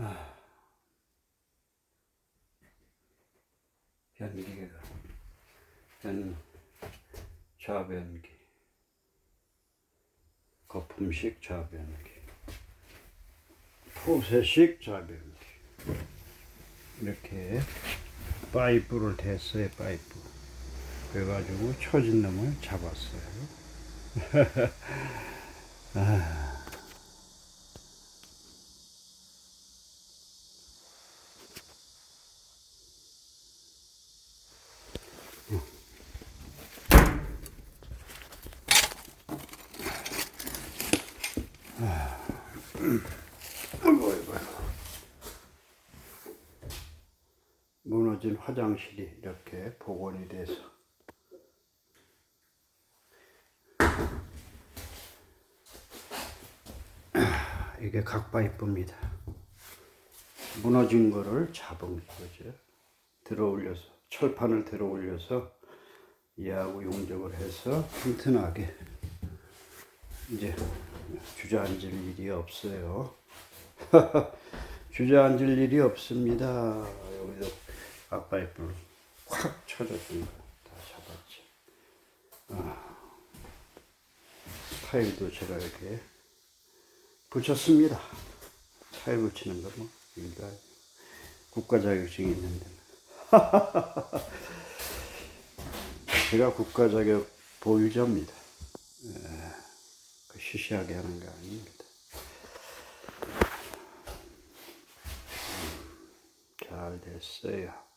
아. 변기가 연 좌변기. 거품식 좌변기. 포쇄식 좌변기. 이렇게 파이프를 댔어요 파이프 그래가지고 처진 놈을 잡았어요. 아. 아이고, 아이고, 아이고. 무너진 화장실이 이렇게 복원이 돼서 아, 이게 각파이프입니다. 무너진 거를 잡은 거죠. 들어 올려서 철판을 들어 올려서 이하고 용접을 해서 튼튼하게 이제 주저앉을 일이 없어요. 주저앉을 일이 없습니다. 여기도 앞파이프를 확 쳐줬던 거다 잡았지. 아, 타일도 제가 이렇게 붙였습니다. 타일 붙이는 거 뭐, 우리가 국가 자격증이 있는데. 제가 국가 자격 보유자입니다. 그 시시하게 하는 게 아닙니다. 잘 됐어요.